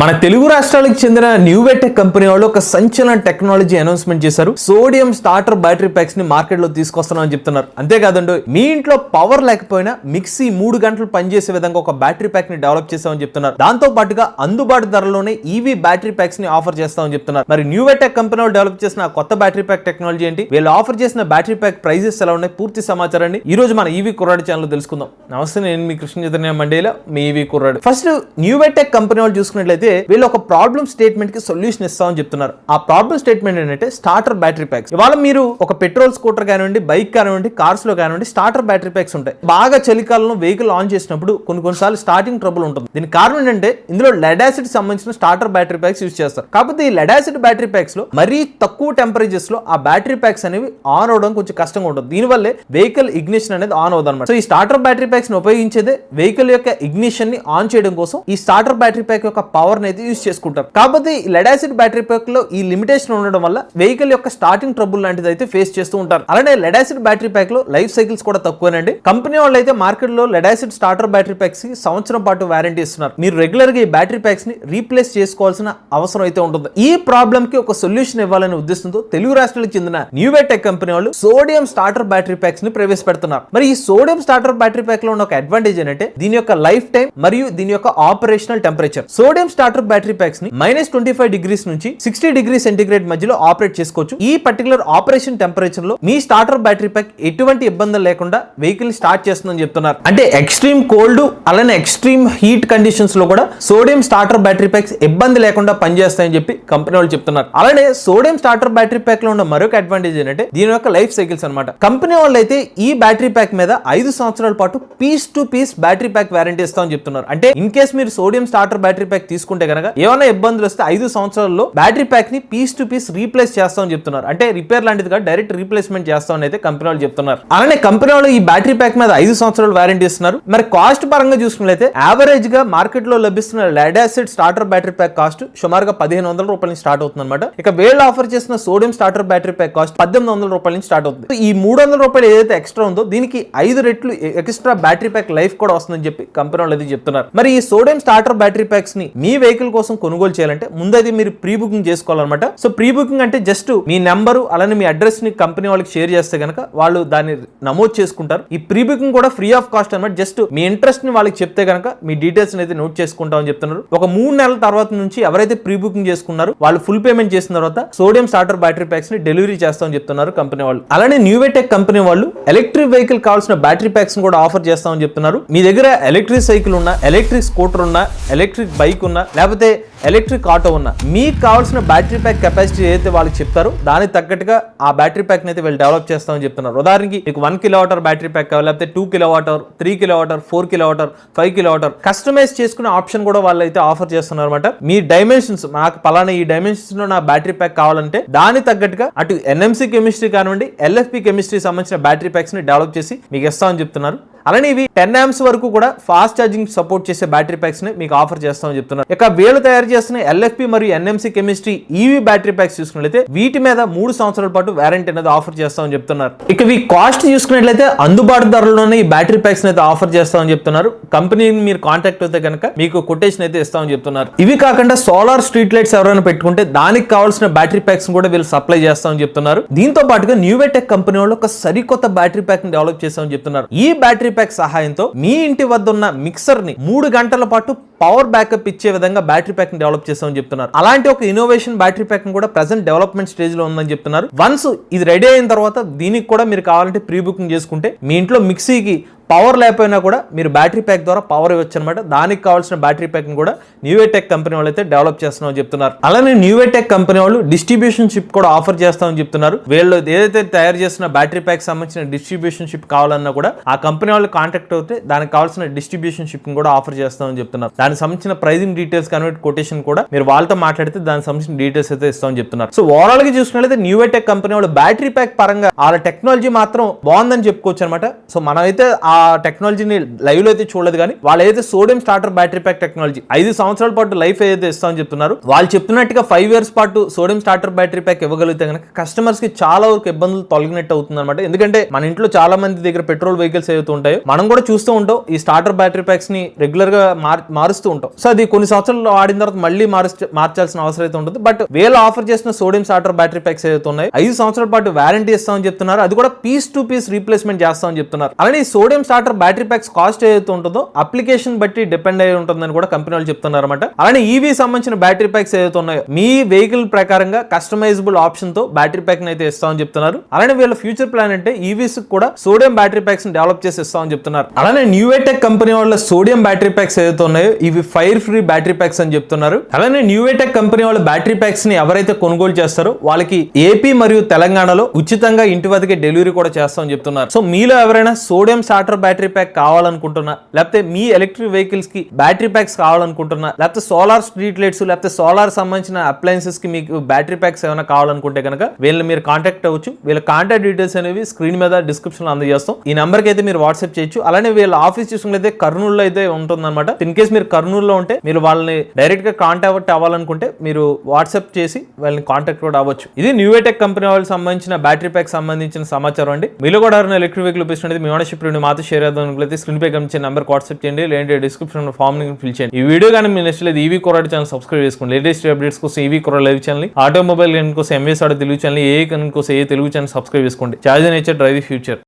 మన తెలుగు రాష్ట్రాలకు చెందిన న్యూవెటెక్ కంపెనీ వాళ్ళు ఒక సంచలన టెక్నాలజీ అనౌన్స్మెంట్ చేశారు. సోడియం స్టార్టర్ బ్యాటరీ ప్యాక్స్ని మార్కెట్లో తీసుకొస్తున్నాం అని చెప్తున్నారు. అంతేకాదండి మీ ఇంట్లో పవర్ లేకపోయినా మిక్సీ మూడు గంటలు పనిచేసే విధంగా ఒక బ్యాటరీ ప్యాక్ని డెవలప్ చేస్తామని చెప్తున్నారు. దాంతో పాటుగా అందుబాటు ధరలోనే ఈవీ బ్యాటరీ ప్యాక్స్ని ఆఫర్ చేస్తామని చెప్తున్నారు. మరి న్యూవెటెక్ కంపెనీ వాళ్ళు డెవలప్ చేసిన కొత్త బ్యాటరీ ప్యాక్ టెక్నాలజీ ఏంటి? వీళ్ళు ఆఫర్ చేసిన బ్యాటరీ ప్యాక్ ప్రైజెస్ ఎలా ఉన్నాయి? పూర్తి సమాచారాన్ని ఈ రోజు మన ఈవీ కుర్రాడు ఛానల్ తెలుసుకుందాం. నమస్తే నేను మీ కృష్ణ చైతన్య మండేలో మీ ఈవీ కుర్రాడు. ఫస్ట్ న్యూవెటెక్ కంపెనీ వాళ్ళు చూసుకున్నట్లయితే వీళ్ళు ఒక ప్రాబ్లమ్ స్టేట్మెంట్కి సొల్యూషన్ ఇస్తామని చెప్తున్నారు. ఆ ప్రాబ్లమ్ స్టేట్మెంట్ ఏంటంటే స్టార్టర్ బ్యాటరీ ప్యాక్స్ ఇవాళ మీరు ఒక పెట్రోల్ స్కూటర్ కానివ్వండి బైక్ కానివ్వండి కార్స్లో కానివ్వండి స్టార్టర్ బ్యాటరీ ప్యాక్స్ ఉంటాయి. బాగా చలికాలంలో వెహికల్ ఆన్ చేసినప్పుడు కొన్ని కొన్నిసార్లు స్టార్టింగ్ ట్రబుల్ ఉంటుంది. దీనికి కారణం ఏంటంటే ఇందులో లెడ్ యాసిడ్ సంబంధించిన స్టార్టర్ బ్యాటరీ ప్యాక్స్ యూజ్ చేస్తారు. కాకపోతే ఈ లెడ్ యాసిడ్ బ్యాటరీ ప్యాక్స్లో మరీ తక్కువ టెంపరేచర్స్లో ఆ బ్యాటరీ ప్యాక్స్ అనేవి ఆన్ అవడం కొంచెం కష్టంగా ఉంటుంది. దీనివల్లే వెహికల్ ఇగ్నిషన్ అనేది ఆన్ అవుతుంది అనమాట సో ఈ స్టార్టర్ బ్యాటరీ ప్యాక్స్ని ఉపయోగించేదే వెహికల్ యొక్క ఇగ్నిషన్ని ఆన్ చేయడం కోసం ఈ స్టార్టర్ బ్యాటరీ ప్యాక్ యొక్క పవర్ అనేది యూజ్ చేసుకుంటారు. కాకపోతే ఈ లెడాసిడ్ బ్యాటరీ ప్యాక్లో ఈ లిమిటేషన్ ఉండడం వల్ల వెహికల్ యొక్క స్టార్టింగ్ ట్రబుల్ లాంటిది అయితే ఫేస్ చేస్తూ ఉంటారు. అలానే లెడాసిడ్ బ్యాటరీ ప్యాక్లో లైఫ్ సైకిల్స్ కూడా తక్కువేనండి. కంపెనీ వాళ్ళు అయితే మార్కెట్లో లెడాసిడ్ స్టార్టర్ బ్యాటరీ ప్యాక్స్కి సంవత్సరం పాటు వారంటీ ఇస్తున్నారు. మీరు రెగ్యులర్గా ఈ బ్యాటరీ ప్యాక్స్ని రీప్లేస్ చేసుకోవాల్సిన అవసరం అయితే ఉంటుంది. ఈ ప్రాబ్లం కి ఒక సొల్యూషన్ ఇవ్వాలనే ఉద్దేశంతో తెలుగు రాష్ట్రాలకు చెందిన న్యూవేటెక్ కంపెనీ వాళ్ళు సోడియం స్టార్టర్ బ్యాటరీ ప్యాక్స్ని ప్రవేశపెడుతున్నారు. మరి ఈ సోడియం స్టార్టర్ బ్యాటరీ ప్యాక్లో ఉన్న ఒక అడ్వాంటేజ్ ఏంటంటే దీని యొక్క లైఫ్ టైం మరియు దీని యొక్క operational temperature sodium starter battery ప్యాక్స్ని minus twenty five degrees నుంచి సిక్స్టీ డిగ్రీ సెంటిగ్రేడ్ మధ్యలో ఆపరేట్ చేసుకోవచ్చు. ఈ పర్టికులర్ ఆపరేషన్ టెంపరేచర్లో మీ స్టార్టర్ బ్యాటరీ ప్యాక్ ఎటువంటి ఇబ్బందులు లేకుండా వెహికల్ స్టార్ట్ చేస్తుందని చెప్తున్నారు. అంటే ఎక్స్ట్రీమ్ కోల్డ్ అలానే ఎక్స్ట్రీమ్ హీట్ కండిషన్స్లో కూడా సోడియం స్టార్టర్ బ్యాటరీ ప్యాక్స్ ఇబ్బంది లేకుండా పనిచేస్తాయని చెప్పి కంపెనీ వాళ్ళు చెప్తున్నారు. అలానే సోడియం స్టార్టర్ బ్యాటరీ ప్యాక్లో ఉన్న మరొక అడ్వాంటేజ్ ఏంటంటే దీని యొక్క లైఫ్ సైకిల్స్ అన్నమాట. కంపెనీ వాళ్ళు అయితే ఈ బ్యాటరీ ప్యాక్ మీద ఐదు సంవత్సరాల పాటు piece to piece battery pack warranty ఇస్తామని చెప్తున్నారు. అంటే ఇన్ కేస్ మీరు సోడియం స్టార్టర్ బ్యాటరీ ప్యాక్ తీసుకుంటే కనుక ఏమైనా ఇబ్బందులు వస్తే ఐదు సంవత్సరాల్లో బ్యాటరీ ప్యాక్ని పీస్ టు పీస్ రీప్లేస్ చేస్తామని చెప్తున్నారు. అంటే రిపేర్ లాంటిది కాదు డైరెక్ట్ రీప్లేస్మెంట్ చేస్తామని అయితే కంపెనీ వాళ్ళు చెప్తున్నారు. అలానే కంపెనీ వాళ్ళు ఈ బ్యాటరీ ప్యాక్ మీద ఐదు సంవత్సరాలు వారంటీ ఇస్తున్నారు. మరి కాస్ట్ పరంగా చూసుకున్నట్లయితే యావరేజ్గా మార్కెట్లో లభిస్తున్న lead acid starter battery pack cost సుమారుగా పదిహేను వందల రూపాయల నుంచి స్టార్ట్ అవుతుంది అనమాట ఇక వీళ్ళు ఆఫర్ చేసిన sodium starter battery pack cost పద్దెనిమిది వందల రూపాయల నుంచి స్టార్ట్ అవుతుంది. ఈ మూడు వందల రూపాయలు ఏదైతే ఎక్స్ట్రా ఉందో దీనికి ఐదు రెట్లు ఎక్స్ట్రా బ్యాటరీ ప్యాక్ లైఫ్ కూడా వస్తుందని చెప్పి కంపెనీ వాళ్ళు అది చెప్తున్నారు. మరి ఈ సోడియం స్టార్టర్ బ్యాటరీ ప్యాక్స్ని మీ వెహికల్ కోసం కొనుగోలు చేయాలంటే ముందైతే మీరు ప్రీ బుకింగ్ చేసుకోవాలన్నమాట. సో ప్రీ బుకింగ్ అంటే జస్ట్ మీ నెంబరు అలానే మీ అడ్రస్ని కంపెనీ వాళ్ళకి షేర్ చేస్తే కనుక వాళ్ళు దాన్ని నమోదు చేసుకుంటారు. ఈ ప్రీ బుకింగ్ కూడా ఫ్రీ ఆఫ్ కాస్ట్ అనమాట జస్ట్ మీ ఇంట్రెస్ట్ని వాళ్ళకి చెప్తే కనుక మీ డీటెయిల్స్ అయితే నోట్ చేసుకుంటామని చెప్తున్నారు. ఒక మూడు నెలల తర్వాత నుంచి ఎవరైతే ప్రీ బుకింగ్ చేసుకున్నారో వాళ్ళు ఫుల్ పేమెంట్ చేసిన తర్వాత సోడియం స్టార్టర్ బ్యాటరీ ప్యాక్స్ని డెలివరీ చేస్తామని చెప్తున్నారు కంపెనీ వాళ్ళు. అలానే న్యూవేటెక్ కంపెనీ వాళ్ళు ఎలక్ట్రిక్ వెహికల్ కావాల్సిన బ్యాటరీ ప్యాక్స్ కూడా ఆఫర్ చేస్తామని చెప్తున్నారు. మీ దగ్గర ఎలక్ట్రిక్ సైకిల్ ఉన్నా ఎలక్ట్రిక్ స్కూటర్ ఉన్నా ఎలక్ట్రిక్ బైక్ ఉన్నా లేకపోతే ఎలక్ట్రిక్ ఆటో ఉన్న మీకు కావాల్సిన బ్యాటరీ ప్యాక్ కెపాసిటీ ఏదైతే వాళ్ళకి చెప్తారో దానికి తగ్గట్టుగా ఆ బ్యాటరీ ప్యాక్ అయితే వీళ్ళు డెవలప్ చేస్తామని చెప్తున్నారు. ఉదాహరణకి మీకు one kilo watt battery pack కావాలి లేకపోతే two kilo watt three kilo watt four kilo watt five kilo watt customize చేసుకునే ఆప్షన్ కూడా వాళ్ళు అయితే ఆఫర్ చేస్తున్నారు అనమాట మీ డైమెన్షన్స్ నాకు పలానా ఈ డైమెన్షన్స్లో నా బ్యాటరీ ప్యాక్ కావాలంటే దానికి తగ్గట్టుగా అటు ఎన్ఎంసీ కెమిస్ట్రీ కానివ్వండి ఎల్ఎఫ్పి కెమిస్ట్రీ సంబంధించిన బ్యాటరీ ప్యాక్స్ని డెవలప్ చేసి మీకు ఇస్తామని చెప్తున్నారు. అలానే ఇవి టెన్ యామ్స్ వరకు కూడా ఫాస్ట్ ఛార్జింగ్ సపోర్ట్ చేసే బ్యాటరీ ప్యాక్స్ని మీకు ఆఫర్ చేస్తామని చెప్తున్నారు. ఇక వీళ్ళు తయారు చేస్తున్న ఎల్ఎఫ్పి మరియు NMC chemistry EV battery packs చూసుకున్నట్లయితే వీటి మీద మూడు సంవత్సరాల పాటు వారంటీ అనేది ఆఫర్ చేస్తామని చెప్తున్నారు. ఇక ఇవి కాస్ట్ చూసుకున్నట్లయితే అందుబాటు ధరలోనే ఈ బ్యాటరీ ప్యాక్స్ అయితే ఆఫర్ చేస్తామని చెప్తున్నారు. కంపెనీని మీరు కాంటాక్ట్ అయితే కనుక మీకు కొటేషన్ అయితే ఇస్తామని చెప్తున్నారు. ఇవి కాకుండా సోలార్ స్ట్రీట్ లైట్స్ ఎవరైనా పెట్టుకుంటే దానికి కావాల్సిన బ్యాటరీ ప్యాక్స్ కూడా వీళ్ళు సప్లై చేస్తామని చెప్తున్నారు. దీంతో పాటుగా న్యూవెటెక్ కంపెనీ వాళ్ళు ఒక సరికొత్త బ్యాటరీ ప్యాక్ని డెవలప్ చేస్తామని చెప్తున్నారు. ఈ బ్యాటరీ ప్యాక్ సహాయంతో మీ ఇంటి వద్ద ఉన్న మిక్సర్ని మూడు గంటల పాటు పవర్ బ్యాకప్ ఇచ్చే విధంగా బ్యాటరీ ప్యాక్ని డెవలప్ చేస్తామని చెప్తున్నారు. అలాంటి ఒక ఇన్నోవేషన్ బ్యాటరీ ప్యాక్ కూడా ప్రెసెంట్ డెవలప్మెంట్ స్టేజ్లో ఉందని చెప్తున్నారు. వన్స్ ఇది రెడీ అయిన తర్వాత దీనికి కూడా మీరు కావాలంటే ప్రీ బుకింగ్ చేసుకుంటే మీ ఇంట్లో మిక్సీకి పవర్ లేకపోయినా కూడా మీరు బ్యాటరీ ప్యాక్ ద్వారా పవర్ ఇవ్వచ్చు అనమాట దానికి కావాల్సిన బ్యాటరీ ప్యాక్ కూడా న్యూవేటెక్ కంపెనీ వాళ్ళు అయితే డెవలప్ చేస్తున్నామని చెప్తున్నారు. అలానే న్యూవేటెక్ కంపెనీ వాళ్ళు డిస్ట్రిబ్యూషన్ షిప్ కూడా ఆఫర్ చేస్తామని చెప్తున్నారు. వీళ్ళు ఏదైతే తయారు చేసిన బ్యాటరీ ప్యాక్ సంబంధించిన డిస్ట్రిబ్యూషన్ షిప్ కావాలన్నా కూడా ఆ కంపెనీ వాళ్ళు కాంటాక్ట్ అవుతే దానికి కావాల్సిన డిస్ట్రిబ్యూషన్ షిప్ కూడా ఆఫర్ చేస్తామని చెప్తున్నారు. దానికి సంబంధించిన ప్రైజింగ్ డీటెయిల్స్ కన్వర్ట్ కొటేషన్ కూడా మీరు వాళ్ళతో మాట్లాడితే దానికి సంబంధించిన డీటెయిల్స్ అయితే ఇస్తామని చెప్తున్నారు. సో ఓవరాల్గా చూసుకున్నట్లయితే న్యూవేటెక్ కంపెనీ వాళ్ళు బ్యాటరీ ప్యాక్ పరంగా వాళ్ళ టెక్నాలజీ మాత్రం బాగుందని చెప్పుకోవచ్చు అనమాట సో మనం అయితే ఆ ఆ టెక్నాలజీని లైవ్లో అయితే చూడలేదు కానీ వాళ్ళు ఏదైతే sodium starter battery pack technology ఐదు సంవత్సరాల పాటు లైఫ్ ఏదైతే ఇస్తామని చెప్తున్నారు వాళ్ళు చెప్తున్నట్టుగా ఫైవ్ ఇయర్స్ పాటు సోడియం స్టార్టర్ బ్యాటరీ ప్యాక్ ఇవ్వగలిగితే కనుక కస్టమర్స్కి చాలా వరకు ఇబ్బందులు తొలగినట్టు అవుతుంది అనమాట ఎందుకంటే మన ఇంట్లో చాలా మంది దగ్గర పెట్రోల్ వెహికల్స్ ఏవైతే ఉంటాయో మనం కూడా చూస్తూ ఉంటాం ఈ స్టార్టర్ బ్యాటరీ ప్యాక్స్ని రెగ్యులర్గా మార్- మారుస్తూ ఉంటాం. సో అది కొన్ని సంవత్సరాలు వాడిన తర్వాత మళ్ళీ మార్చాల్సిన అవసరం అయితే ఉంటుంది. బట్ వేల ఆఫర్ చేసిన సోడియం స్టార్టర్ బ్యాటరీ ప్యాక్స్ ఏవైతే ఉన్నాయి ఐదు సంవత్సరాల పాటు వారంటీ ఇస్తామని చెప్తున్నారు. అది కూడా పీస్ టు పీస్ రీప్లేస్మెంట్ చేస్తామని చెప్తున్నారు. అలానే ఈ lithium starter battery packs cost ఏదైతే ఉంటుందో అప్లికేషన్ బట్టి డిపెండ్ అయి ఉంటుందని కూడా కంపెనీ వాళ్ళు చెప్తున్నారు అనమాట అలానే ఈవీ సంబంధించిన బ్యాటరీ ప్యాక్స్ ఏదైతే ఉన్నాయో మీ వెహికల్ ప్రకారంగా కస్టమైజబుల్ ఆప్షన్తో బ్యాటరీ ప్యాక్ అయితే ఇస్తామని చెప్తున్నారు. అలానే వీళ్ళ ఫ్యూచర్ ప్లాన్ అంటే ఈవీస్ కూడా సోడియం బ్యాటరీ ప్యాక్స్ డెవలప్ చేసి ఇస్తామని చెప్తున్నారు. అలానే న్యూవేటెక్ కంపెనీ వాళ్ళ సోడియం బ్యాటరీ ప్యాక్స్ ఏదైతే ఉన్నాయో ఇవి ఫైర్ ఫ్రీ బ్యాటరీ ప్యాక్స్ అని చెప్తున్నారు. అలానే న్యూవేటెక్ కంపెనీ వాళ్ళ బ్యాటరీ ప్యాక్స్ని ఎవరైతే కొనుగోలు చేస్తారో వాళ్ళకి ఏపీ మరియు తెలంగాణలో ఉచితంగా ఇంటి వద్దకే డెలివరీ కూడా చేస్తామని చెప్తున్నారు. సో మీలో ఎవరైనా సోడియం స్టార్టర్ బ్యాటరీ ప్యాక్ కావాలనుకుంటున్నా లేకపోతే మీ ఎలక్ట్రిక్ వెహికల్స్కి బ్యాటరీ ప్యాక్స్ కావాలనుకుంటున్నా లేకపోతే సోలార్ స్ట్రీట్ లైట్స్ లేకపోతే సోలార్ సంబంధించిన అప్లయన్సెస్కి మీకు బ్యాటరీ ప్యాక్స్ ఏమైనా కావాలనుకుంటే కనుక వీళ్ళని మీరు కాంటాక్ట్ అవ్వచ్చు. వీళ్ళ కాంటాక్ట్ డీటెయిల్స్ అనేవి స్క్రీన్ మీద డిస్క్రిప్షన్ అందజేస్తాం. ఈ నెంబర్కి అయితే మీరు వాట్సాప్ చేయొచ్చు. అలానే వీళ్ళ ఆఫీస్ చూసుకున్నట్లయితే కర్నూలులో అయితే ఉంటుందన్నమాట. ఇన్ కేస్ మీరు కర్నూలులో ఉంటే మీరు వాళ్ళని డైరెక్ట్గా కాంటాక్ట్ అవ్వాలనుకుంటే మీరు వాట్సాప్ చేసి వాళ్ళని కాంటాక్ట్ కూడా అవ్వచ్చు. ఇది న్యూవేటెక్ కంపెనీ వాళ్ళకి సంబంధించిన బ్యాటరీ ప్యాక్ సంబంధించిన సమాచారం అండి. మీలో కూడా ఎవరైనా ఎలక్ట్రిక్ వెహికల్ ఉపయోగిస్తున్నది మీ ఓనర్షిప్ రెండు మాతో షేర్ అవుతున్నట్లయితే స్క్రీన్ పై కనిపించే నెంబర్ వాట్సాప్ చేయండి. లేదంటే డిస్క్రిప్షన్ ఫామ్ని ఫిల్ చేయండి. ఈ వీడియో కానీ మీ నచ్చలేదు ఈవీ కొరాడు ఛానల్ సబ్స్క్రైబ్ చేసుకోండి. లేటెస్ట్ అప్డేట్స్ కోసం ఈవీ కొరాడు లైవ్ ఛానల్ ఆటోమొబైల్ కోసం ఎంఎస్ ఆడో తెలుగు ఛానల్ ఏ కనుక కోసం ఏ తెలుగు ఛానల్ సబ్స్క్రైబ్ చేసుకోండి. Charge nature drive future